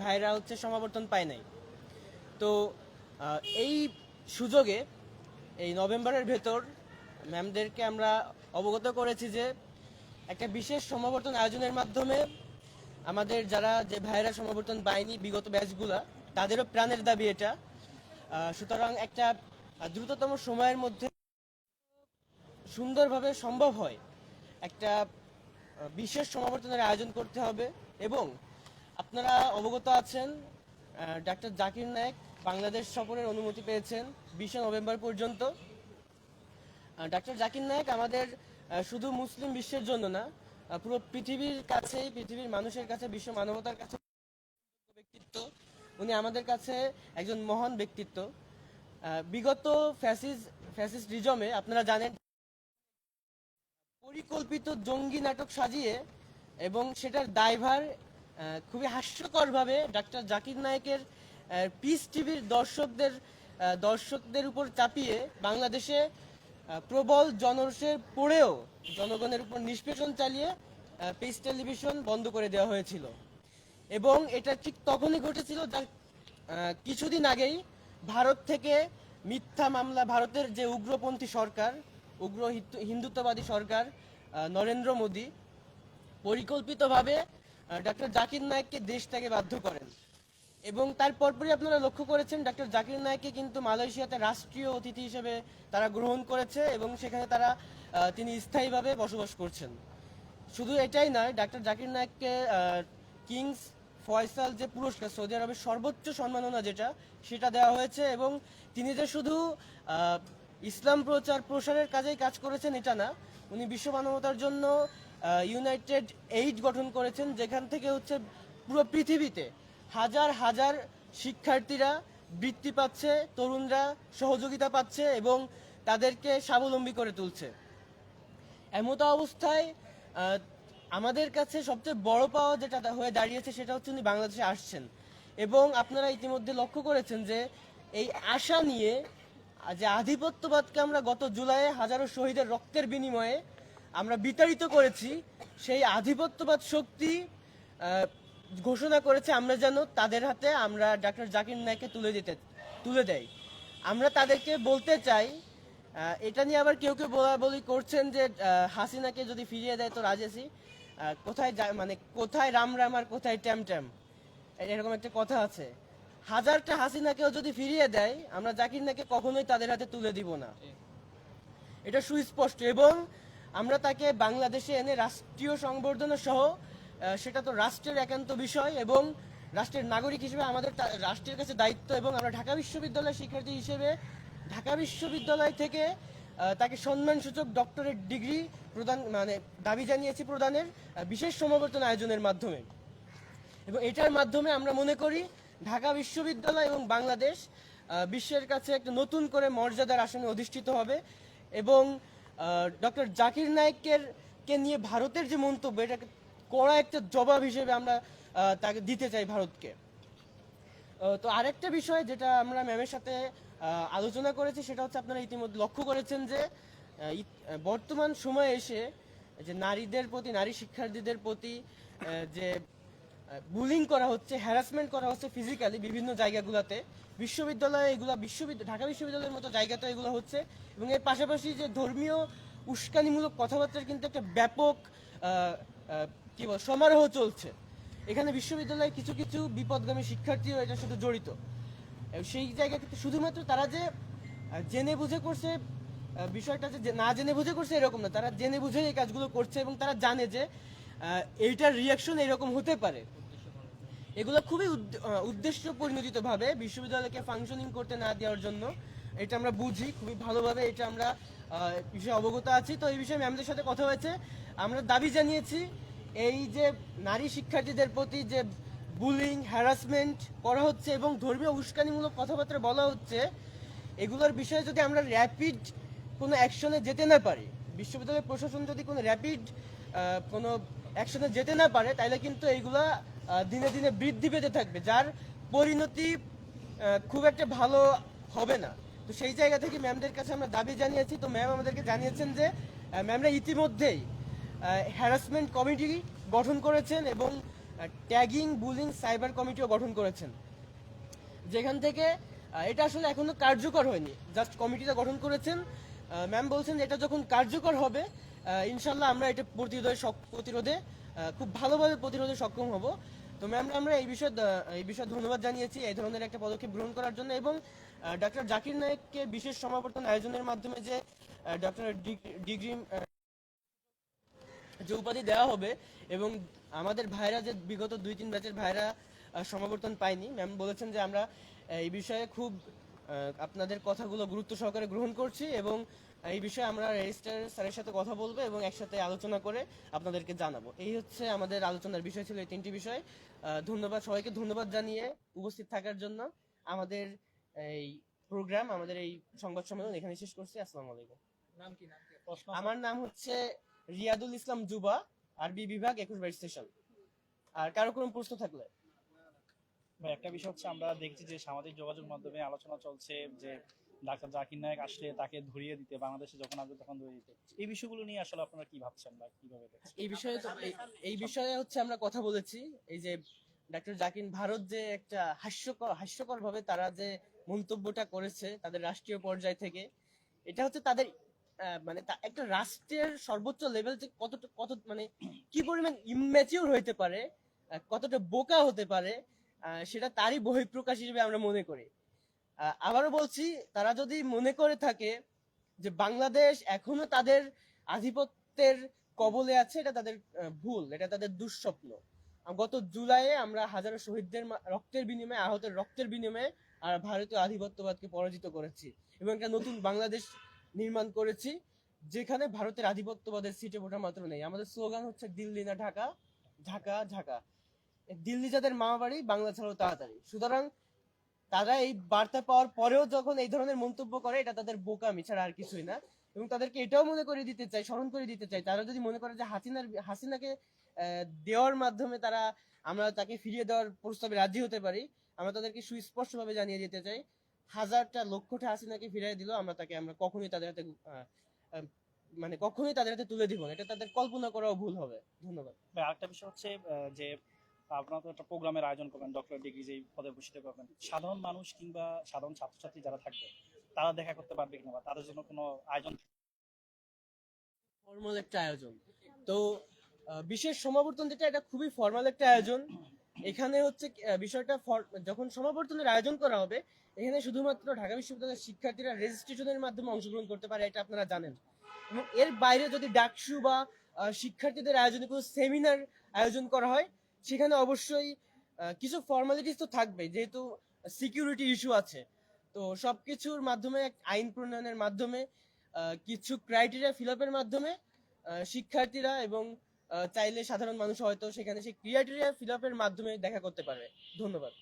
ভাইরা হচ্ছে সমাবর্তন পায় নাই। তো এই সুযোগে এই নভেম্বরের ভেতর ম্যামদেরকে আমরা অবগত করেছি যে একটা বিশেষ সমাবর্তন আয়োজনের মাধ্যমে আমাদের যারা যে ভাইরা সমাবর্তন পায়নি বিগত ব্যাচগুলা, তাদেরও প্রাণের দাবি এটা। সুতরাং একটা দ্রুততম সময়ের মধ্যে সুন্দরভাবে সম্ভব হয় একটা বিশেষ সমাবর্তনের আয়োজন করতে হবে এবং আপনারা অবগত আছেন ডাক্তার জাকির নায়েক বাংলাদেশ সফরের অনুমতি পেয়েছেন বিশে নভেম্বর পর্যন্ত। ডাক্তার জাকির নায়েক আমাদের শুধু মুসলিম বিশ্বের জন্য না পুরো পৃথিবীর কাছেই, পৃথিবীর মানুষের কাছে, বিশ্ব মানবতার কাছে ব্যক্তিত্ব। উনি আমাদের কাছে একজন মহান ব্যক্তিত্ব। বিগত ফ্যাসিস, ফ্যাসিস্ট রিজমে আপনারা জানেন, পরিকল্পিত জঙ্গি নাটক সাজিয়ে এবং সেটার দায়ভার খুবই হাস্যকরভাবে ডাক্তার জাকির নায়েকের পিস টিভির দর্শকদের দর্শকদের উপর চাপিয়ে বাংলাদেশে প্রবল জনরোষের পড়েও জনগণের উপর নিষ্পেষণ চালিয়ে পিস টেলিভিশন বন্ধ করে দেওয়া হয়েছিল। এবং এটা ঠিক তখনই ঘটেছিল যার কিছুদিন আগেই ভারত থেকে মিথ্যা মামলা, ভারতের যে উগ্রপন্থী সরকার, উগ্র হিন্দুত্ববাদী সরকার নরেন্দ্র মোদী, পরিকল্পিতভাবে ডক্টর জাকির নায়েককে দেশ থেকে বাধ্য করেন। এবং তার পরপরই আপনারা লক্ষ্য করেছেন ডক্টর জাকির নায়েককে কিন্তু মালয়েশিয়াতে রাষ্ট্রীয় অতিথি হিসেবে তারা গ্রহণ করেছে এবং সেখানে তারা তিনি স্থায়ীভাবে বসবাস করছেন। শুধু এটাই নয়, ডাক্তার জাকির নায়েককে কিংস ফয়সাল যে পুরস্কার, সৌদি আরবের সর্বোচ্চ সম্মাননা যেটা, সেটা দেওয়া হয়েছে এবং তিনি যে শুধু ইসলাম প্রচার প্রসারের কাজেই কাজ করেছেন এটা না, উনি বিশ্ব মানবতার জন্য ইউনাইটেড এইড গঠন করেছেন, যেখান থেকে হচ্ছে পুরো পৃথিবীতে হাজার হাজার শিক্ষার্থীরা বৃত্তি পাচ্ছে, তরুণরা সহযোগিতা পাচ্ছে এবং তাদেরকে স্বাবলম্বী করে তুলছে। এমত অবস্থায় আমাদের কাছে সবচেয়ে বড় পাওয়া যেটা হয়ে দাঁড়িয়েছে সেটা হচ্ছে উনি বাংলাদেশে আসছেন। এবং আপনারা ইতিমধ্যে লক্ষ্য করেছেন যে এই আশা নিয়ে, যে আধিপত্যবাদকে আমরা গত জুলাইয়ে হাজারো শহীদের রক্তের বিনিময়ে আমরা বিতাড়িত করেছি, সেই আধিপত্যবাদ শক্তি ঘোষণা করেছে আমরা যেন তাদের হাতে আমরা ডাক্তার জাকির নায়ককে তুলে দিতে, তুলে দেয় আমরা তাদেরকে বলতে চাই এটা নিয়ে আবার কেউ কেউ বলা বলি করছেন যে হাসিনাকে যদি ফিরিয়ে দেয় তো রাজেসি কোথায় যায় মানে কোথায় রাম রাম আর কোথায় ট্যাম ট্যাম? এরকম একটা কথা আছে। হাজারটা হাসিনাকেও যদি ফিরিয়ে দেয়, আমরা জাকির নাকে কখনোই তাদের হাতে তুলে দিব না। এটা সুস্পষ্ট এবং আমরা তাকে বাংলাদেশে এনে রাষ্ট্রীয় সংবর্ধনা সহ সেটা তো রাষ্ট্রের একান্ত বিষয় এবং রাষ্ট্রের নাগরিক হিসেবে আমাদের রাষ্ট্রের কাছে দায়িত্ব এবং আমরা ঢাকা বিশ্ববিদ্যালয়ের শিক্ষার্থী হিসেবে ঢাকা বিশ্ববিদ্যালয় থেকে তাকে সম্মানসূচক ডক্টরেট ডিগ্রি প্রদান মানে দাবি জানিয়েছি প্রদানের বিশেষ সমাবর্তন আয়োজনের মাধ্যমে। এবং এটার মাধ্যমে আমরা মনে করি ঢাকা বিশ্ববিদ্যালয় এবং বাংলাদেশ বিশ্বের কাছে একটা নতুন করে মর্যাদার আসনে অধিষ্ঠিত হবে এবং ডক্টর জাকির নায়েকের কে নিয়ে ভারতের যে মন্তব্য, এটাকে কড়া একটা জবাব হিসেবে আমরা তাকে দিতে চাই ভারতকে। তো আরেকটা বিষয় যেটা আমরা ম্যামের সাথে আলোচনা করেছি, সেটা হচ্ছে আপনারা ইতিমধ্যে লক্ষ্য করেছেন যে বর্তমান সময়ে এসে যে নারীদের প্রতি, নারী শিক্ষার্থীদের প্রতি যে বুলিং করা হচ্ছে হ্যারাসমেন্ট করা হচ্ছে ফিজিক্যালি বিভিন্ন জায়গাগুলোতে। বিশ্ববিদ্যালয়ে এগুলো বিশ্ববিদ্যালয় ঢাকা বিশ্ববিদ্যালয়ের মতো জায়গাতে এগুলো হচ্ছে। এবং এর পাশাপাশি যে ধর্মীয় উস্কানিমূলক কথাবার্তার কিন্তু একটা ব্যাপক কি বল, সমারোহ চলছে। এখানে বিশ্ববিদ্যালয়ে কিছু কিছু বিপদগামী শিক্ষার্থীও এটার সাথে জড়িত। সেই জায়গা থেকে শুধুমাত্র তারা যে জেনে বুঝে করছে বিষয়টা যে না জেনে বুঝে করছে এরকম না। তারা জেনে বুঝে এই কাজগুলো করছে এবং তারা জানে যে এইটার রিয়াকশন এরকম হতে পারে। এগুলো খুবই উদ্দ- উদ্দেশ্য পরিণোদিত ভাবে বিশ্ববিদ্যালয়কে ফাংশনিং করতে না দেওয়ার জন্য। এটা আমরা বুঝি, খুবই ভালোভাবে এটা আমরা বিষয়ে অবগত আছি। তো এই বিষয়ে ম্যামদের সাথে কথা হয়েছে। আমরা দাবি জানিয়েছি, এই যে নারী শিক্ষার্থীদের প্রতি যে বুলিং হ্যারাসমেন্ট করা হচ্ছে এবং ধর্মীয় উস্কানিমূলক কথাবার্তা বলা হচ্ছে, এগুলোর বিষয়ে যদি আমরা র্যাপিড কোনো অ্যাকশনে যেতে না পারি, বিশ্ববিদ্যালয় প্রশাসন যদি কোনো র্যাপিড কোনো অ্যাকশনে যেতে না পারে তাহলে কিন্তু এইগুলা দিনে দিনে বৃদ্ধি পেতে থাকবে, যার পরিণতি খুব একটা ভালো হবে না। তো সেই জায়গা থেকে ম্যামদের কাছে আমরা দাবি জানিয়েছি। তো ম্যাম আমাদেরকে জানিয়েছেন যে ম্যামরা ইতিমধ্যেই হ্যারাসমেন্ট কমিটি গঠন করেছেন এবং ট্যাগিং বুলিং সাইবার কমিটিও গঠন করেছেন। যেখান থেকে এটা আসলে এখনও কার্যকর হয়নি। জাস্ট কমিটিটা গঠন করেছেন। ম্যাম বলছেন এটা যখন কার্যকর হবে ইনশাল্লাহ আমরা এটা প্রতিরোধে প্রতিরোধে খুব ভালোভাবে প্রতিরোধে সক্ষম হব। তো ম্যাম আমরা এই বিষয়ে এই বিষয়ে ধন্যবাদ জানিয়েছি এই ধরনের একটা পদক্ষেপ গ্রহণ করার জন্য এবং ডক্টর জাকির নায়েককে বিশেষ সমাবর্তন আয়োজনের মাধ্যমে যে ডক্টর ডিগ্রি যে উপাধি দেওয়া হবে এবং আমাদের ভাইরা যে বিগত দুই তিন ব্যাচের ভাইরা সমাবর্তন পায়নি। ম্যাম বলেছেন যে আমরা এই বিষয়ে খুব আপনাদের কথাগুলো গুরুত্ব সহকারে গ্রহণ করছি এবং এই বিষয়ে আমরা রেজিস্ট্রার স্যারের সাথে কথা বলব এবং একসাথে আলোচনা করে আপনাদেরকে জানাব। এই হচ্ছে আমাদের আলোচনার বিষয় ছিল এই তিনটি বিষয়। ধন্যবাদ সবাইকে। ধন্যবাদ জানিয়ে উপস্থিত থাকার জন্য আমাদের এই প্রোগ্রাম আমাদের এই সংবাদ সম্মেলন এখানে শেষ করছি। আসসালামু আলাইকুম। নাম কি? নাম কি? আমার নাম হচ্ছে রিয়াদুল ইসলাম জুবা আরবি বিভাগ একুশ বাইশ স্টেশন আর কারও কোনো প্রশ্ন থাকলে? ভাই একটা বিষয় হচ্ছে আমরা দেখছি যে সামাজিক যোগাযোগ মাধ্যমে আলোচনা চলছে যে ডাক্তার জাকির নায়ক আসলে তাকে ধরিয়ে দিতে, বাংলাদেশে যখন আসবে তখন ধরিয়ে দিতে। এই বিষয়গুলো নিয়ে আসলে আপনারা কি ভাবছেন বা কীভাবে এই বিষয়ে এই- বিষয়ে হচ্ছে আমরা কথা বলেছি, এই যে ডাক্তার জাকির ভারত যে একটা হাস্যকর হাস্যকর ভাবে তারা যে মন্তব্যটা করেছে তাদের রাষ্ট্রীয় পর্যায় থেকে, এটা হচ্ছে তাদের মানে একটা রাষ্ট্রের সর্বোচ্চ লেভেল যে কতটা কত মানে কি পরিমাণ ইম্যাচিওর হইতে পারে কতটা বোকা হতে পারে সেটা তারই বহিঃপ্রকাশ হিসেবে আমরা মনে করি। আবারও বলছি, তারা যদি মনে করে থাকে যে বাংলাদেশ এখনও তাদের আধিপত্যের কবলে আছে, এটা তাদের ভুল, এটা তাদের দুঃস্বপ্ন। গত জুলাইয়ে আমরা হাজারো শহীদদের রক্তের বিনিময়ে, আহতের রক্তের বিনিময়ে আর ভারতীয় আধিপত্যবাদকে পরাজিত করেছি এবং একটা নতুন বাংলাদেশ নির্মাণ করেছি, যেখানে ভারতের আধিপত্যবাদের সিটে ওঠা মাত্র নেই। আমাদের স্লোগান হচ্ছে, দিল্লি না ঢাকা ঢাকা ঢাকা। দিল্লি যাদের মামা বাড়ি বাংলা ছাড়াও তাড়াতাড়ি। সুতরাং তারা এই বার্তা পাওয়ার পরেও যখন এই ধরনের মন্তব্য করে, এটা তাদের বোকামি ছাড়া আর কিছুই না। এবং তাদেরকে এটাও মনে করে দিতে চাই স্মরণ করে দিতে চাই তারা যদি মনে করে যে হাসিনার হাসিনাকে দেওয়ার মাধ্যমে তারা, আমরা তাকে ফিরিয়ে দেওয়ার প্রস্তাবে রাজি হতে পারি, আমরা তাদেরকে সুস্পষ্টভাবে জানিয়ে দিতে চাই, হাজারটা লক্ষটা হাসিনাকে ফিরিয়ে দিল, আমরা তাকে, আমরা কখনোই তাদের হাতে মানে কখনোই তাদের হাতে তুলে দিব এটা তাদের কল্পনা করাও ভুল হবে। ধন্যবাদ। আরেকটা বিষয় হচ্ছে যে আপনারা তো একটা প্রোগ্রামের আয়োজন করবেন ডক্টর ডিগ্রি যেই পদে ভূষিত করবেন। সাধারণ মানুষ কিংবা সাধারণ ছাত্রছাত্রী যারা থাকবে, তারা দেখা করতে পারবে কিনা বা তাদের জন্য কোনো আয়োজন? ফর্মাল একটা আয়োজন। তো বিশেষ সমাবর্তন যেটা, এটা খুবই ফর্মাল একটা আয়োজন। এখানে হচ্ছে বিষয়টা যখন সমাবর্তনের আয়োজন করা হবে, এখানে শুধুমাত্র ঢাকা বিশ্ববিদ্যালয়ের শিক্ষার্থীরা রেজিস্ট্রেশনের মাধ্যমে অংশগ্রহণ করতে পারে, এটা আপনারা জানেন। এবং এর বাইরে যদি ডাকসু বা শিক্ষার্থীদের আয়োজনে কোনো সেমিনার আয়োজন করা হয় সেখানে অবশ্যই কিছু ফর্মালিটিস তো থাকবে যেহেতু সিকিউরিটি ইস্যু আছে। তো সব কিছুর মাধ্যমে, আইন প্রণয়নের মাধ্যমে কিছু ক্রাইটেরিয়া ফিল আপের মাধ্যমে শিক্ষার্থীরা এবং চাইলে সাধারণ মানুষ হয়তো সেখানে সেই ক্রাইটেরিয়া ফিল আপের মাধ্যমে দেখা করতে পারবে। ধন্যবাদ।